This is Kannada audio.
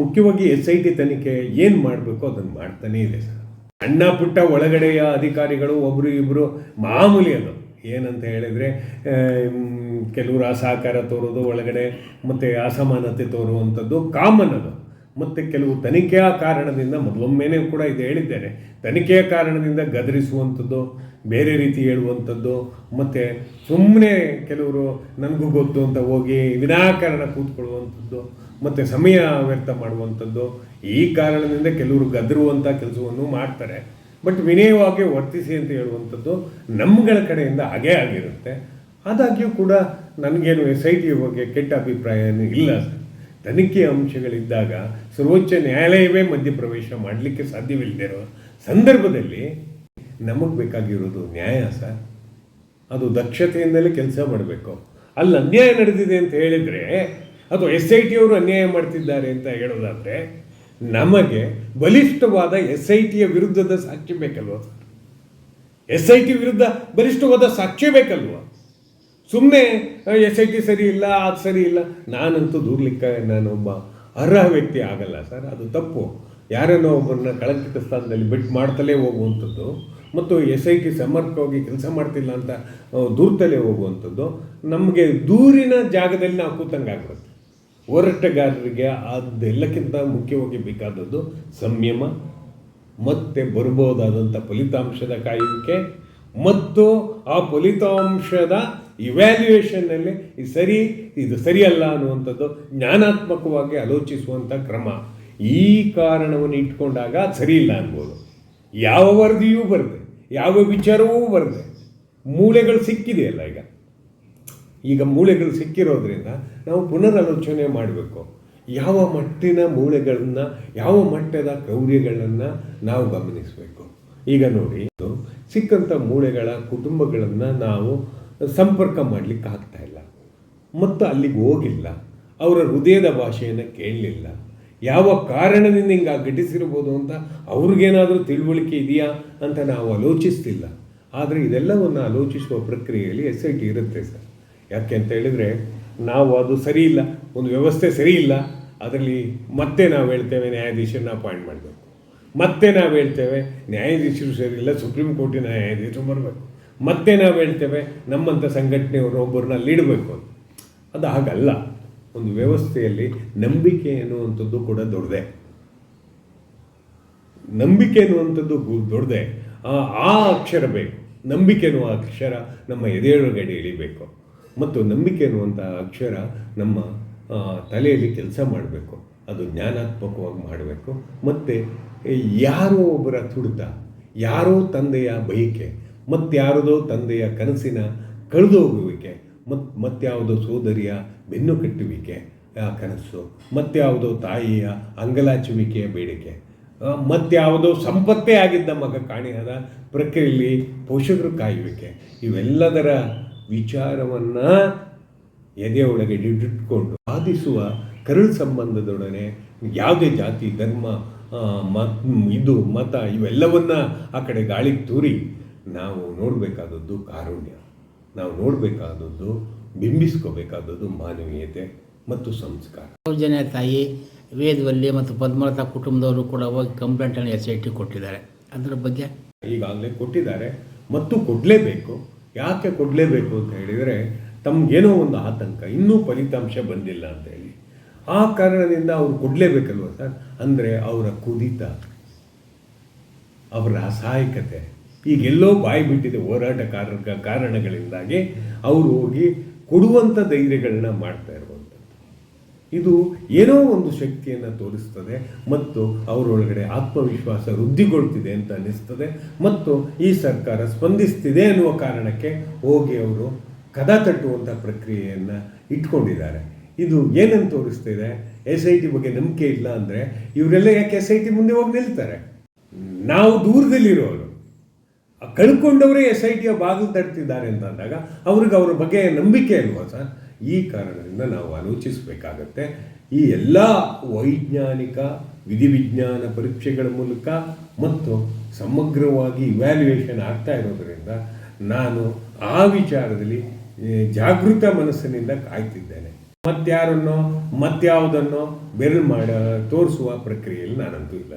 ಮುಖ್ಯವಾಗಿ ಎಸ್ ಐ ಟಿ ತನಿಖೆ ಏನು ಮಾಡಬೇಕು ಅದನ್ನು ಮಾಡ್ತಾನೇ ಇದೆ ಸರ್. ಸಣ್ಣ ಪುಟ್ಟ ಒಳಗಡೆಯ ಅಧಿಕಾರಿಗಳು ಒಬ್ಬರು ಇಬ್ಬರು ಮಾಮೂಲಿ ಅದು. ಏನಂತ ಹೇಳಿದರೆ ಕೆಲವರು ಅಸಹಕಾರ ತೋರೋದು, ಒಳಗಡೆ ಮತ್ತು ಅಸಮಾನತೆ ತೋರುವಂಥದ್ದು ಕಾಮನ್ ಅದು. ಮತ್ತು ಕೆಲವು ತನಿಖೆಯ ಕಾರಣದಿಂದ ಮೊದಲೊಮ್ಮೆನೇ ಕೂಡ ಇದು ಹೇಳಿದ್ದೇನೆ. ತನಿಖೆಯ ಕಾರಣದಿಂದ ಗದರಿಸುವಂಥದ್ದು, ಬೇರೆ ರೀತಿ ಹೇಳುವಂಥದ್ದು, ಮತ್ತು ಸುಮ್ಮನೆ ಕೆಲವರು ನನಗೂ ಗೊತ್ತು ಅಂತ ಹೋಗಿ ವಿನಾಕಾರಣ ಕೂತ್ಕೊಳ್ಳುವಂಥದ್ದು, ಮತ್ತು ಸಮಯ ವ್ಯರ್ಥ ಮಾಡುವಂಥದ್ದು, ಈ ಕಾರಣದಿಂದ ಕೆಲವರು ಗದರುವಂಥ ಕೆಲಸವನ್ನು ಮಾಡ್ತಾರೆ. ಬಟ್ ವಿನಯವಾಗಿ ವರ್ತಿಸಿ ಅಂತ ಹೇಳುವಂಥದ್ದು ನಮ್ಮಗಳ ಕಡೆಯಿಂದ ಹಾಗೇ ಆಗಿರುತ್ತೆ. ಆದಾಗ್ಯೂ ಕೂಡ ನನಗೇನು ಎಸ್ ಐ ಟಿ ಬಗ್ಗೆ ಕೆಟ್ಟ ಅಭಿಪ್ರಾಯ ಇಲ್ಲ ತನಿಖೆ ಅಂಶಗಳಿದ್ದಾಗ ಸರ್ವೋಚ್ಚ ನ್ಯಾಯಾಲಯವೇ ಮಧ್ಯಪ್ರವೇಶ ಮಾಡಲಿಕ್ಕೆ ಸಾಧ್ಯವಿಲ್ಲದಿರೋ ಸಂದರ್ಭದಲ್ಲಿ ನಮಗೆ ಬೇಕಾಗಿರೋದು ನ್ಯಾಯ ಸರ್. ಅದು ದಕ್ಷತೆಯಿಂದಲೇ ಕೆಲಸ ಮಾಡಬೇಕು. ಅಲ್ಲಿ ಅನ್ಯಾಯ ನಡೆದಿದೆ ಅಂತ ಹೇಳಿದರೆ ಅದು ಎಸ್ ಐ ಟಿಯವರು ಅನ್ಯಾಯ ಮಾಡ್ತಿದ್ದಾರೆ ಅಂತ ಹೇಳೋದಾದರೆ, ನಮಗೆ ಬಲಿಷ್ಠವಾದ ಎಸ್ ಐ ಟಿಯ ವಿರುದ್ಧದ ಸಾಕ್ಷಿ ಬೇಕಲ್ವ ಎಸ್ ಐ ಟಿ ವಿರುದ್ಧ ಬಲಿಷ್ಠವಾದ ಸಾಕ್ಷಿ ಬೇಕಲ್ವ? ಸುಮ್ಮನೆ ಎಸ್ ಐ ಟಿ ಸರಿ ಇಲ್ಲ, ಅದು ಸರಿ ಇಲ್ಲ. ನಾನಂತೂ ದೂರ್ಲಿಕ್ಕೆ ನಾನೊಬ್ಬ ಅರ್ಹ ವ್ಯಕ್ತಿ ಆಗಲ್ಲ ಸರ್. ಅದು ತಪ್ಪು. ಯಾರನ್ನೋ ಒಬ್ಬರನ್ನ ಕಳಂಕಿತ ಸ್ಥಾನದಲ್ಲಿ ಬಿಟ್ಟು ಮಾಡ್ತಲೇ ಹೋಗುವಂಥದ್ದು ಮತ್ತು ಎಸ್ ಐ ಟಿ ಸಮರ್ಪಕವಾಗಿ ಕೆಲಸ ಮಾಡ್ತಿಲ್ಲ ಅಂತ ದೂರ್ತಲೇ ಹೋಗುವಂಥದ್ದು ನಮಗೆ ದೂರಿನ ಜಾಗದಲ್ಲಿ ನಾವು ಕೂತಂಗೆ ಆಗ್ಬಿಡುತ್ತೆ. ಹೋರಾಟಗಾರರಿಗೆ ಅದೆಲ್ಲಕ್ಕಿಂತ ಮುಖ್ಯವಾಗಿ ಬೇಕಾದದ್ದು ಸಂಯಮ, ಮತ್ತೆ ಬರಬಹುದಾದಂಥ ಫಲಿತಾಂಶದ ಕಾಯುವಿಕೆ, ಮತ್ತು ಆ ಫಲಿತಾಂಶದ ಇವ್ಯಾಲ್ಯೂಯೇಷನ್ನಲ್ಲಿ ಇದು ಸರಿ, ಇದು ಸರಿಯಲ್ಲ ಅನ್ನುವಂಥದ್ದು ಜ್ಞಾನಾತ್ಮಕವಾಗಿ ಆಲೋಚಿಸುವಂಥ ಕ್ರಮ. ಈ ಕಾರಣವನ್ನು ಇಟ್ಕೊಂಡಾಗ ಸರಿಯಿಲ್ಲ ಅನ್ಬೋದು. ಯಾವ ವರದಿಯೂ ಬರದೆ, ಯಾವ ವಿಚಾರವೂ ಬರದೆ, ಮೂಳೆಗಳು ಸಿಕ್ಕಿದೆಯಲ್ಲ ಈಗ. ಈಗ ಮೂಳೆಗಳು ಸಿಕ್ಕಿರೋದ್ರಿಂದ ನಾವು ಪುನರಾಲೋಚನೆ ಮಾಡಬೇಕು. ಯಾವ ಮಟ್ಟಿನ ಮೂಳೆಗಳನ್ನು, ಯಾವ ಮಟ್ಟದ ಕೌರ್ಯಗಳನ್ನು ನಾವು ಗಮನಿಸಬೇಕು. ಈಗ ನೋಡಿ ಸಿಕ್ಕಂಥ ಮೂಳೆಗಳ ಕುಟುಂಬಗಳನ್ನು ನಾವು ಸಂಪರ್ಕ ಮಾಡಲಿಕ್ಕೆ ಆಗ್ತಾ ಇಲ್ಲ. ಮತ್ತು ಅಲ್ಲಿಗೆ ಹೋಗಿಲ್ಲ. ಅವರ ಹೃದಯದ ಭಾಷೆಯನ್ನು ಕೇಳಲಿಲ್ಲ. ಯಾವ ಕಾರಣದಿಂದ ಹಿಂಗೆ ಘಟಿಸಿರ್ಬೋದು ಅಂತ ಅವ್ರಿಗೇನಾದರೂ ತಿಳುವಳಿಕೆ ಇದೆಯಾ ಅಂತ ನಾವು ಆಲೋಚಿಸ್ತಿಲ್ಲ. ಆದರೆ ಇದೆಲ್ಲವನ್ನು ಆಲೋಚಿಸುವ ಪ್ರಕ್ರಿಯೆಯಲ್ಲಿ ಎಸ್ ಐ ಟಿ ಇರುತ್ತೆ ಸರ್. ಯಾಕೆ ಅಂತ ಹೇಳಿದರೆ ನಾವು ಅದು ಸರಿ ಇಲ್ಲ, ಒಂದು ವ್ಯವಸ್ಥೆ ಸರಿ ಇಲ್ಲ, ಅದರಲ್ಲಿ ಮತ್ತೆ ನಾವು ಹೇಳ್ತೇವೆ ನ್ಯಾಯಾಧೀಶರನ್ನ ಅಪಾಯಿಂಟ್ ಮಾಡಬೇಕು. ಮತ್ತೆ ನಾವು ಹೇಳ್ತೇವೆ ನ್ಯಾಯಾಧೀಶರು ಸರಿ ಇಲ್ಲ, ಸುಪ್ರೀಂ ಕೋರ್ಟಿನ ನ್ಯಾಯಾಧೀಶರು ಬರಬೇಕು. ಮತ್ತೆ ನಾವು ಹೇಳ್ತೇವೆ ನಮ್ಮಂಥ ಸಂಘಟನೆಯವರು ಒಬ್ಬರನ್ನ ಲೀಡಬೇಕು ಅದು ಹಾಗಲ್ಲ. ಒಂದು ವ್ಯವಸ್ಥೆಯಲ್ಲಿ ನಂಬಿಕೆ ಎನ್ನುವಂಥದ್ದು ಕೂಡ ದೊಡ್ಡದೆ. ನಂಬಿಕೆ ಎನ್ನುವಂಥದ್ದು ದೊಡ್ಡದೆ. ಆ ಆ ಅಕ್ಷರ ಬೇಕು. ನಂಬಿಕೆ ಎನ್ನುವ ಅಕ್ಷರ ನಮ್ಮ ಎದೆಯೊಳಗಡೆ ಇಳಿಬೇಕು. ಮತ್ತು ನಂಬಿಕೆ ಅನ್ನುವಂಥ ಅಕ್ಷರ ನಮ್ಮ ತಲೆಯಲ್ಲಿ ಕೆಲಸ ಮಾಡಬೇಕು. ಅದು ಜ್ಞಾನಾತ್ಮಕವಾಗಿ ಮಾಡಬೇಕು. ಮತ್ತು ಯಾರೋ ಒಬ್ಬರ ತುಡಿತ, ಯಾರೋ ತಂದೆಯ ಬಯಕೆ ಮತ್ತಾರದೋ ತಂದೆಯ ಕನಸಿನ ಕಳೆದೋಗುವಿಕೆ, ಮತ್ ಮತ್ತಾವುದೋ ಸೋದರಿಯ ಬೆನ್ನು ಕಟ್ಟುವಿಕೆ, ಆ ಕನಸು, ಮತ್ತಾವುದೋ ತಾಯಿಯ ಅಂಗಲಾಚುವಿಕೆಯ ಬೇಡಿಕೆ ಮತ್ತಾವುದೋ ಸಂಪತ್ತೇ ಆಗಿದ್ದ ಮಗ ಕಾಣೆಯಾದ ಪ್ರಕ್ರಿಯೆಯಲ್ಲಿ ಪೋಷಕರು ಕಾಯುವಿಕೆ, ಇವೆಲ್ಲದರ ವಿಚಾರವನ್ನು ಎದೆಯೊಳಗೆ ಇಟ್ಕೊಂಡು ಸಾಧಿಸುವ ಕರುಳು ಸಂಬಂಧದೊಡನೆ ಯಾವುದೇ ಜಾತಿ, ಧರ್ಮ ಮತ್, ಇದು, ಮತ ಇವೆಲ್ಲವನ್ನ ಆ ಕಡೆ ಗಾಳಿಗೆ ತೂರಿ ನಾವು ನೋಡಬೇಕಾದದ್ದು ಕಾರುಣ್ಯ. ನಾವು ನೋಡಬೇಕಾದದ್ದು ಬಿಂಬಿಸ್ಕೋಬೇಕಾದದ್ದು ಮಾನವೀಯತೆ ಮತ್ತು ಸಂಸ್ಕಾರ. ಸೌಜನ್ಯ ತಾಯಿ ವೇದವಲ್ಲಿ ಮತ್ತು ಪದ್ಮಲತಾ ಕುಟುಂಬದವರು ಕೂಡ ಹೋಗಿ ಕಂಪ್ಲೇಂಟನ್ನು ಎಸ್ ಐ ಟಿ ಕೊಟ್ಟಿದ್ದಾರೆ. ಅದರ ಬಗ್ಗೆ? ಈಗಾಗಲೇ ಕೊಟ್ಟಿದ್ದಾರೆ. ಮತ್ತು ಕೊಡಲೇಬೇಕು. ಯಾಕೆ ಕೊಡಲೇಬೇಕು ಅಂತ ಹೇಳಿದರೆ ತಮಗೇನೋ ಒಂದು ಆತಂಕ ಇನ್ನೂ ಫಲಿತಾಂಶ ಬಂದಿಲ್ಲ ಅಂತ ಹೇಳಿ. ಆ ಕಾರಣದಿಂದ ಅವ್ರು ಕೊಡಲೇಬೇಕಲ್ವ ಸರ್? ಅಂದರೆ ಅವರ ಕುದಿತ ಅವರ ಅಸಹಾಯಕತೆ. ಈಗೆಲ್ಲೋ ಬಾಯಿ ಬಿಟ್ಟಿದೆ ಹೋರಾಟಗಾರರ ಕಾರಣಗಳಿಂದಾಗಿ ಅವರು ಹೋಗಿ ಕೊಡುವಂಥ ಧೈರ್ಯಗಳನ್ನ ಮಾಡ್ತಾ ಇರುವಂಥದ್ದು. ಇದು ಏನೋ ಒಂದು ಶಕ್ತಿಯನ್ನು ತೋರಿಸ್ತದೆ ಮತ್ತು ಅವರೊಳಗಡೆ ಆತ್ಮವಿಶ್ವಾಸ ವೃದ್ಧಿಗೊಳ್ತಿದೆ ಅಂತ ಅನ್ನಿಸ್ತದೆ ಮತ್ತು ಈ ಸರ್ಕಾರ ಸ್ಪಂದಿಸ್ತಿದೆ ಅನ್ನುವ ಕಾರಣಕ್ಕೆ ಹೋಗಿ ಅವರು ಕದ ತಟ್ಟುವಂಥ ಪ್ರಕ್ರಿಯೆಯನ್ನು ಇಟ್ಕೊಂಡಿದ್ದಾರೆ. ಇದು ಏನನ್ನು ತೋರಿಸ್ತಿದೆ ಎಸ್ ಐ ಟಿ ಬಗ್ಗೆ ನಂಬಿಕೆ ಇಲ್ಲ ಅಂದರೆ ಇವರೆಲ್ಲ ಯಾಕೆ ಎಸ್ ಐ ಟಿ ಮುಂದೆ ಹೋಗಿ ನಿಲ್ತಾರೆ? ನಾವು ದೂರದಲ್ಲಿರೋರು. ಕಳ್ಕೊಂಡವರೇ ಎಸ್ ಐ ಟಿಯ ಬಾಗಿಲು ತಡ್ತಿದ್ದಾರೆ ಅಂತ ಅಂದಾಗ ಅವ್ರಿಗೆ ಅವ್ರ ಬಗ್ಗೆ ನಂಬಿಕೆ ಅಲ್ವಾ ಸರ್? ಈ ಕಾರಣದಿಂದ ನಾವು ಆಲೋಚಿಸಬೇಕಾಗತ್ತೆ, ಈ ಎಲ್ಲ ವೈಜ್ಞಾನಿಕ ವಿಧಿವಿಜ್ಞಾನ ಪರೀಕ್ಷೆಗಳ ಮೂಲಕ ಮತ್ತು ಸಮಗ್ರವಾಗಿ ಇವ್ಯಾಲ್ಯೂಯೇಷನ್ ಆಗ್ತಾ ಇರೋದರಿಂದ ನಾನು ಆ ವಿಚಾರದಲ್ಲಿ ಜಾಗೃತ ಮನಸ್ಸಿನಿಂದ ಕಾಯ್ತಿದ್ದೇನೆ. ಮತ್ತಾರನ್ನೋ ಮತ್ಯಾವುದನ್ನೋ ಬೆರಳು ಮಾಡ, ತೋರಿಸುವ ಪ್ರಕ್ರಿಯೆಯಲ್ಲಿ ನಾನಂತೂ ಇಲ್ಲ.